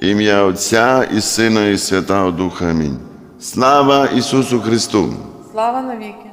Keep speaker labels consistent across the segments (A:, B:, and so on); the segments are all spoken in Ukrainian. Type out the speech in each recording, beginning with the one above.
A: Ім'я Отця і Сина, і Святого Духа. Амінь. Слава Ісусу Христу!
B: Слава навіки!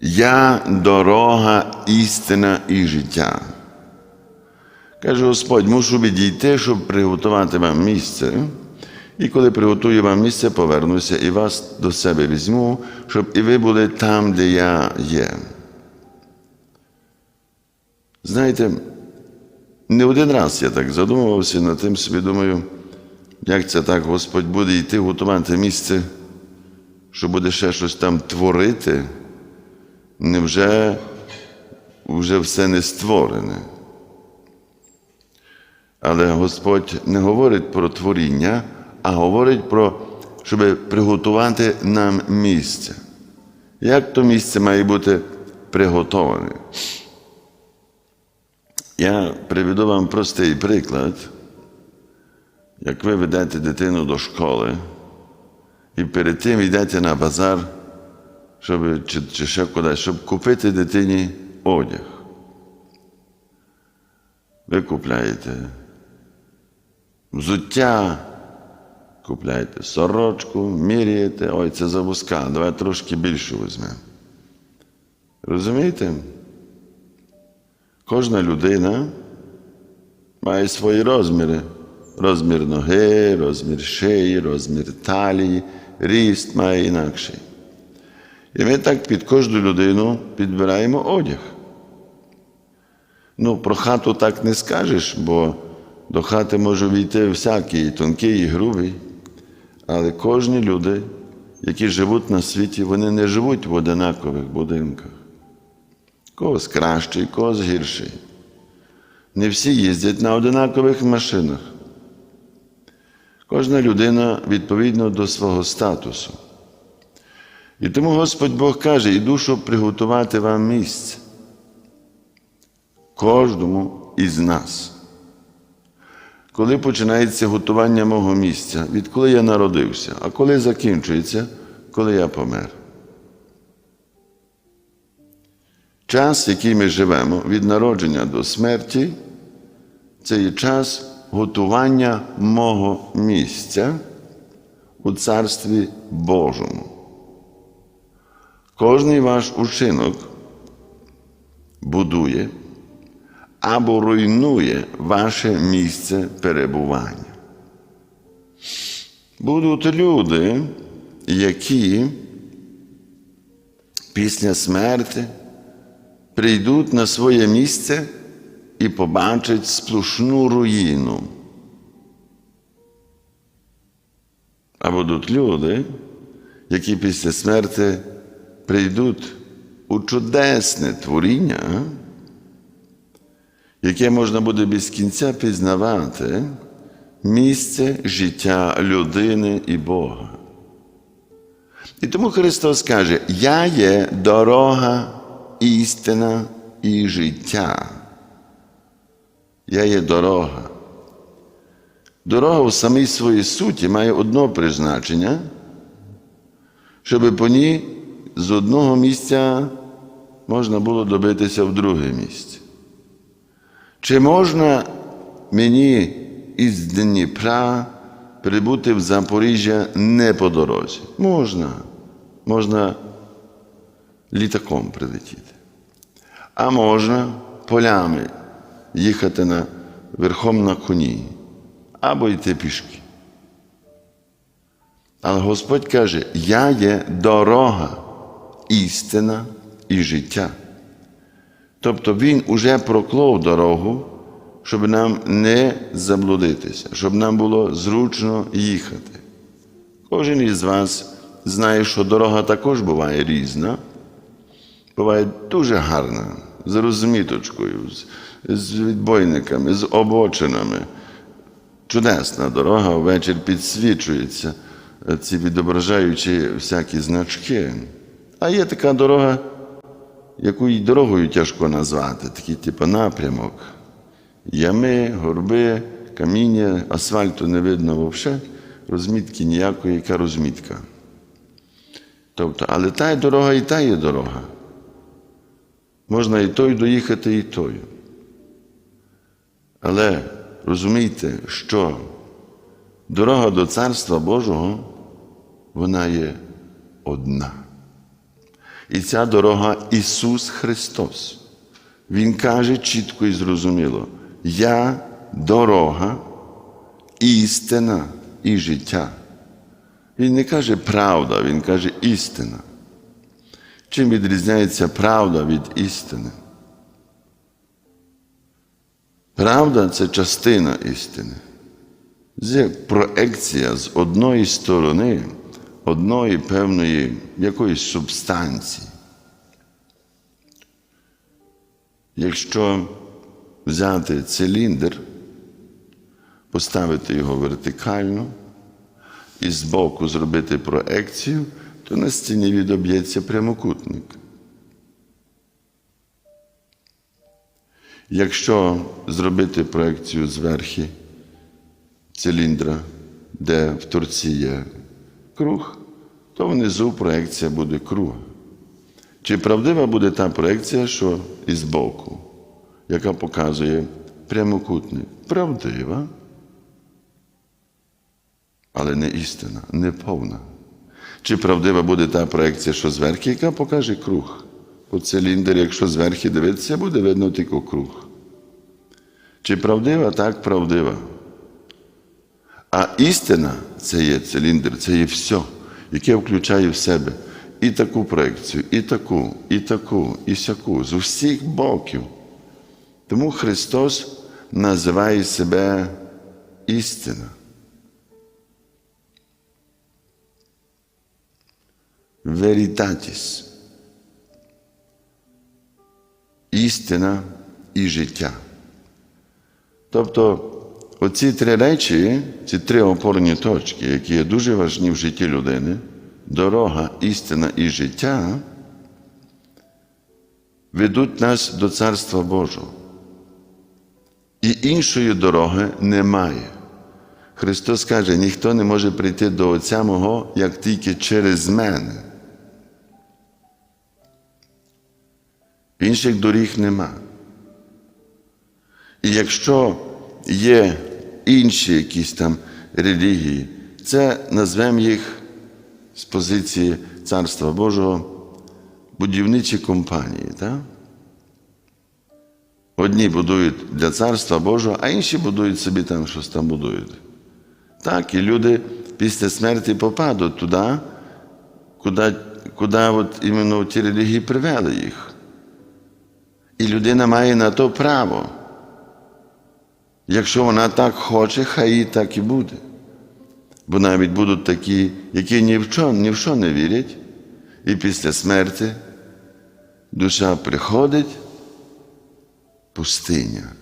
A: Я дорога, істина і життя. Каже Господь, мушу відійти, щоб приготувати вам місце. І коли приготую вам місце, повернуся і вас до себе візьму, щоб і ви були там, де я є. Знаєте, не один раз я так задумувався над тим собі, думаю, як це так, Господь буде йти готувати місце, що буде ще щось там творити. Невже вже все не створене? Але Господь не говорить про творіння, а говорить про, щоб приготувати нам місце. Як то місце має бути приготоване? Я приведу вам простий приклад. Як ви ведете дитину до школи і перед тим йдете на базар, щоб, чи, чи ще кудись, щоб купити дитині одяг. Ви купляєте взуття, купляєте сорочку, міряєте, ой, це завузка, давай трошки більше візьмемо. Розумієте? Кожна людина має свої розміри. Розмір ноги, розмір шиї, розмір талії, ріст має інакший. І ми так під кожну людину підбираємо одяг. Ну, про хату так не скажеш, бо до хати може війти всякий, і тонкий, і грубий. Але кожні люди, які живуть на світі, вони не живуть в одинакових будинках. Когось кращий, когось гірший. Не всі їздять на одинакових машинах. Кожна людина відповідно до свого статусу. І тому Господь Бог каже, іду, щоб приготувати вам місце. Кожному із нас. Коли починається готування мого місця, відколи я народився, а коли закінчується, коли я помер. Час, який ми живемо від народження до смерті, це є час готування мого місця у Царстві Божому. Кожний ваш учинок будує або руйнує ваше місце перебування. Будуть люди, які після смерті прийдуть на своє місце і побачать сплошну руїну. А будуть люди, які після смерті прийдуть у чудесне творіння, яке можна буде без кінця пізнавати місце життя людини і Бога. І тому Христос каже: Я є дорога, істина і життя. Я є дорога. Дорога у самій своїй суті має одне призначення, щоб по ній з одного місця можна було добитися в друге місце. Чи можна мені із Дніпра прибути в Запоріжжя не по дорозі? Можна. Можна літаком прилетіти. А можна полями їхати на, верхом на коні або йти пішки. Але Господь каже, я є дорога, істина і життя. Тобто Він уже проклав дорогу, щоб нам не заблудитися, щоб нам було зручно їхати. Кожен із вас знає, що дорога також буває різна, буває дуже гарна, з розміточкою, з, відбойниками, з обочинами. Чудесна дорога ввечері підсвічується, ці відображаючі всякі значки. А є така дорога, яку й дорогою тяжко назвати, такий типу напрямок. Ями, горби, каміння, асфальту не видно взагалі, розмітки ніякої, яка розмітка. Тобто, але та дорога і та є дорога. Можна і тою доїхати, і тою. Але розумійте, що дорога до Царства Божого, вона є одна. І ця дорога Ісус Христос. Він каже чітко і зрозуміло: Я дорога, істина і життя. Він не каже правда, він каже істина. Чим відрізняється правда від істини? Правда це частина істини. Це проекція з одної сторони, одної певної якоїсь субстанції. Якщо взяти циліндр, поставити його вертикально і збоку зробити проекцію, то на стіні відоб'ється прямокутник. Якщо зробити проекцію зверху циліндра, де в торці є круг, то внизу проекція буде круга. Чи правдива буде та проекція, що і збоку, яка показує прямокутник? Правдива, але не істина, не повна. Чи правдива буде та проекція, що зверху, яка покаже круг? Бо циліндр, якщо зверху дивитися, буде видно тільки круг. Чи правдива? Так, правдива. А істина це є циліндр, це є все, яке включає в себе і таку проекцію, і таку, і таку, і сяку, з усіх боків. Тому Христос називає себе істина. Veritatis. Істина і життя. Тобто оці три речі, ці три опорні точки, які є дуже важні в житті людини, дорога, істина і життя, ведуть нас до Царства Божого. І іншої дороги немає. Христос каже, ніхто не може прийти до Отця Мого, як тільки через мене. Інших доріг нема. І якщо є інші якісь там релігії, це назвемо їх з позиції Царства Божого будівничі компанії. Так? Одні будують для Царства Божого, а інші будують собі там щось там будують. Так, і люди після смерті попадуть туди, куди, куди от іменно ті релігії привели їх. І людина має на то право. Якщо вона так хоче, хай їй так і буде. Бо навіть будуть такі, які ні в що, ні в що не вірять, і після смерті душа приходить пустиня.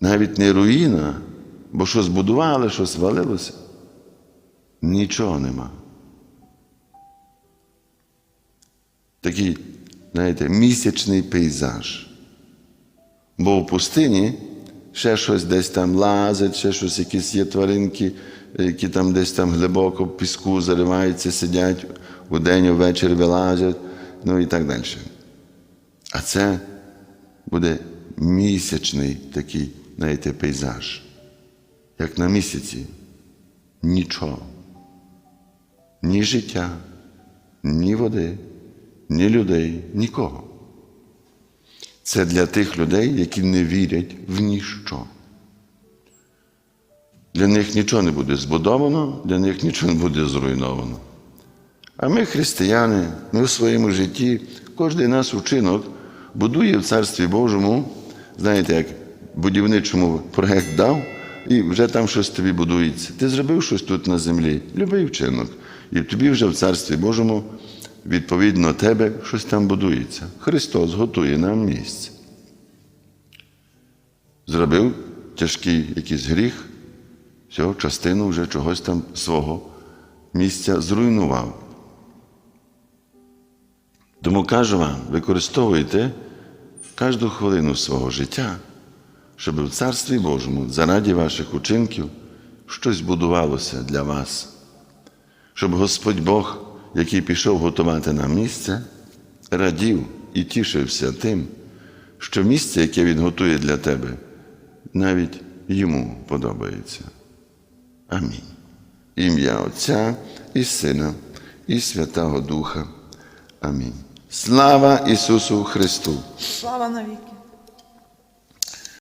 A: Навіть не руїна, бо що збудували, що звалилося, нічого нема. Такий, знаєте, місячний пейзаж. Бо в пустині ще щось десь там лазить, ще щось, якісь є тваринки, які там десь там глибоко в піску зариваються, сидять, удень, ввечері вилазять, ну і так далі. А це буде місячний такий, знаєте, пейзаж. Як на місяці. Нічого. Ні життя, ні води, ні людей, нікого. Це для тих людей, які не вірять в ніщо. Для них нічого не буде збудовано, для них нічого не буде зруйновано. А ми, християни, ми в своєму житті, кожен наш учинок будує в Царстві Божому, знаєте, як будівничому проєкт дав, і вже там щось тобі будується. Ти зробив щось тут на землі, любий вчинок. І тобі вже в Царстві Божому відповідно тебе щось там будується. Христос готує нам місце. Зробив тяжкий якийсь гріх, все, частину вже чогось там свого місця зруйнував. Тому кажу вам, використовуйте кожну хвилину свого життя, щоб в Царстві Божому заради ваших учинків щось будувалося для вас, щоб Господь Бог який пішов готувати нам місце, радів і тішився тим, що місце, яке Він готує для тебе, навіть йому подобається. Амінь. Ім'я Отця і Сина, і Святого Духа. Амінь. Слава Ісусу Христу!
B: Слава навіки.